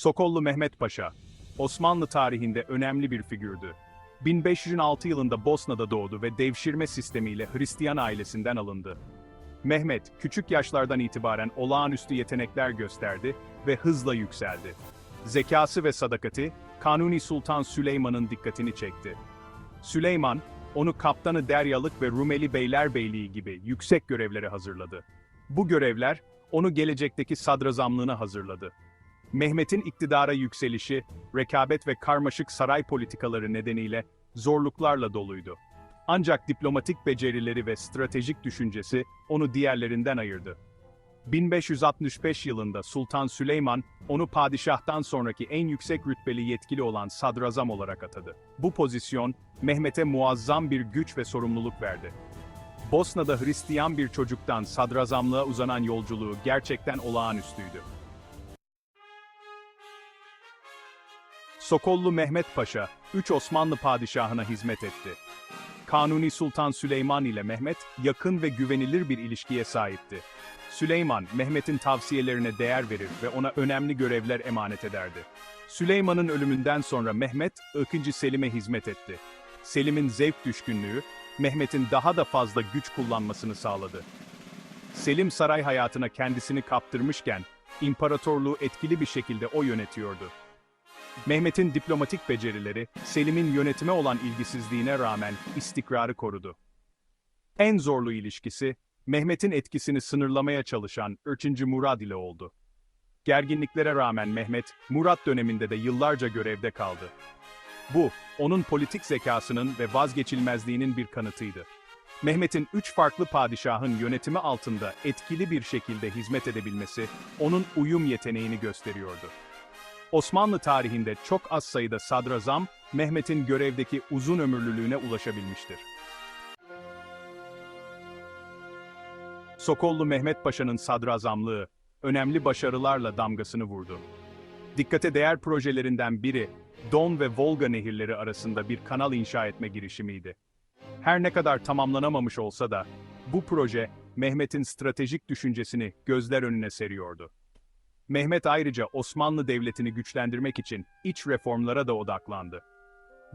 Sokollu Mehmet Paşa, Osmanlı tarihinde önemli bir figürdü. 1506 yılında Bosna'da doğdu ve devşirme sistemiyle Hristiyan ailesinden alındı. Mehmet, küçük yaşlardan itibaren olağanüstü yetenekler gösterdi ve hızla yükseldi. Zekası ve sadakati, Kanuni Sultan Süleyman'ın dikkatini çekti. Süleyman, onu Kaptanı Deryalık ve Rumeli Beylerbeyliği gibi yüksek görevlere hazırladı. Bu görevler, onu gelecekteki sadrazamlığına hazırladı. Mehmet'in iktidara yükselişi, rekabet ve karmaşık saray politikaları nedeniyle zorluklarla doluydu. Ancak diplomatik becerileri ve stratejik düşüncesi onu diğerlerinden ayırdı. 1565 yılında Sultan Süleyman, onu padişahtan sonraki en yüksek rütbeli yetkili olan sadrazam olarak atadı. Bu pozisyon, Mehmet'e muazzam bir güç ve sorumluluk verdi. Bosna'da Hristiyan bir çocuktan sadrazamlığa uzanan yolculuğu gerçekten olağanüstüydü. Sokollu Mehmet Paşa, 3 Osmanlı padişahına hizmet etti. Kanuni Sultan Süleyman ile Mehmet, yakın ve güvenilir bir ilişkiye sahipti. Süleyman, Mehmet'in tavsiyelerine değer verir ve ona önemli görevler emanet ederdi. Süleyman'ın ölümünden sonra Mehmet, 2. Selim'e hizmet etti. Selim'in zevk düşkünlüğü, Mehmet'in daha da fazla güç kullanmasını sağladı. Selim saray hayatına kendisini kaptırmışken, imparatorluğu etkili bir şekilde o yönetiyordu. Mehmet'in diplomatik becerileri, Selim'in yönetime olan ilgisizliğine rağmen istikrarı korudu. En zorlu ilişkisi, Mehmet'in etkisini sınırlamaya çalışan 3. Murad ile oldu. Gerginliklere rağmen Mehmet, Murat döneminde de yıllarca görevde kaldı. Bu, onun politik zekasının ve vazgeçilmezliğinin bir kanıtıydı. Mehmet'in üç farklı padişahın yönetimi altında etkili bir şekilde hizmet edebilmesi, onun uyum yeteneğini gösteriyordu. Osmanlı tarihinde çok az sayıda sadrazam, Mehmet'in görevdeki uzun ömürlülüğüne ulaşabilmiştir. Sokollu Mehmet Paşa'nın sadrazamlığı, önemli başarılarla damgasını vurdu. Dikkate değer projelerinden biri, Don ve Volga nehirleri arasında bir kanal inşa etme girişimiydi. Her ne kadar tamamlanamamış olsa da, bu proje, Mehmet'in stratejik düşüncesini gözler önüne seriyordu. Mehmet ayrıca Osmanlı Devleti'ni güçlendirmek için iç reformlara da odaklandı.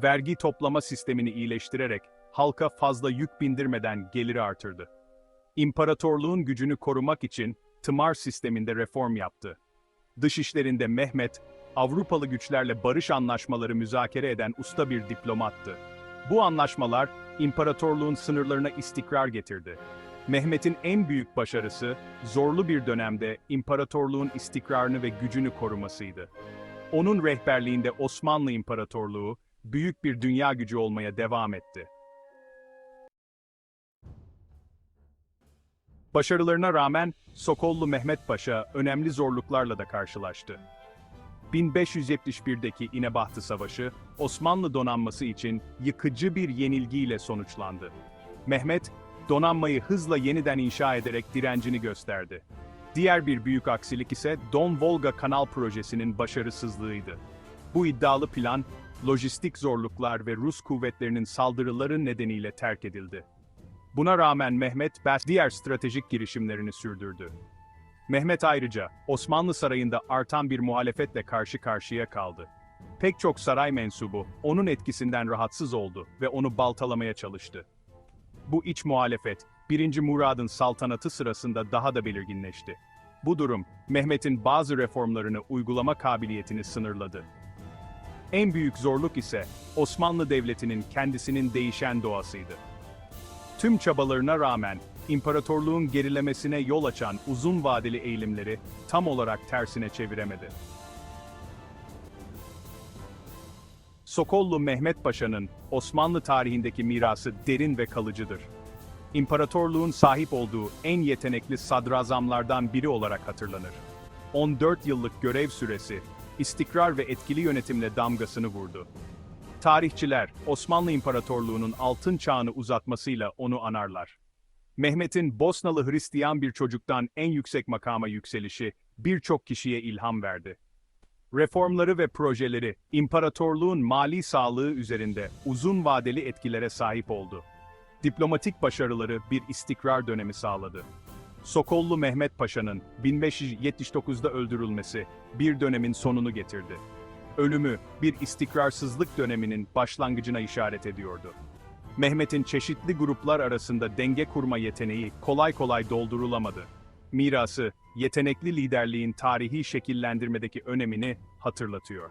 Vergi toplama sistemini iyileştirerek halka fazla yük bindirmeden geliri artırdı. İmparatorluğun gücünü korumak için tımar sisteminde reform yaptı. Dışişlerinde Mehmet, Avrupalı güçlerle barış anlaşmaları müzakere eden usta bir diplomattı. Bu anlaşmalar, imparatorluğun sınırlarına istikrar getirdi. Mehmet'in en büyük başarısı, zorlu bir dönemde imparatorluğun istikrarını ve gücünü korumasıydı. Onun rehberliğinde Osmanlı İmparatorluğu, büyük bir dünya gücü olmaya devam etti. Başarılarına rağmen Sokollu Mehmet Paşa önemli zorluklarla da karşılaştı. 1571'deki İnebahtı Savaşı, Osmanlı donanması için yıkıcı bir yenilgiyle sonuçlandı. Mehmet, donanmayı hızla yeniden inşa ederek direncini gösterdi. Diğer bir büyük aksilik ise Don Volga Kanal projesinin başarısızlığıydı. Bu iddialı plan, lojistik zorluklar ve Rus kuvvetlerinin saldırıları nedeniyle terk edildi. Buna rağmen Mehmet Bas diğer stratejik girişimlerini sürdürdü. Mehmet ayrıca Osmanlı sarayında artan bir muhalefetle karşı karşıya kaldı. Pek çok saray mensubu onun etkisinden rahatsız oldu ve onu baltalamaya çalıştı. Bu iç muhalefet 1. Murad'ın saltanatı sırasında daha da belirginleşti. Bu durum Mehmet'in bazı reformlarını uygulama kabiliyetini sınırladı. En büyük zorluk ise Osmanlı Devleti'nin kendisinin değişen doğasıydı. Tüm çabalarına rağmen imparatorluğun gerilemesine yol açan uzun vadeli eğilimleri tam olarak tersine çeviremedi. Sokollu Mehmet Paşa'nın Osmanlı tarihindeki mirası derin ve kalıcıdır. İmparatorluğun sahip olduğu en yetenekli sadrazamlardan biri olarak hatırlanır. 14 yıllık görev süresi, istikrar ve etkili yönetimle damgasını vurdu. Tarihçiler, Osmanlı İmparatorluğu'nun altın çağını uzatmasıyla onu anarlar. Mehmet'in Bosnalı Hristiyan bir çocuktan en yüksek makama yükselişi birçok kişiye ilham verdi. Reformları ve projeleri imparatorluğun mali sağlığı üzerinde uzun vadeli etkilere sahip oldu. Diplomatik başarıları bir istikrar dönemi sağladı. Sokollu Mehmet Paşa'nın 1579'da öldürülmesi bir dönemin sonunu getirdi. Ölümü bir istikrarsızlık döneminin başlangıcına işaret ediyordu. Mehmet'in çeşitli gruplar arasında denge kurma yeteneği kolay kolay doldurulamadı. Mirası, yetenekli liderliğin tarihi şekillendirmedeki önemini hatırlatıyor.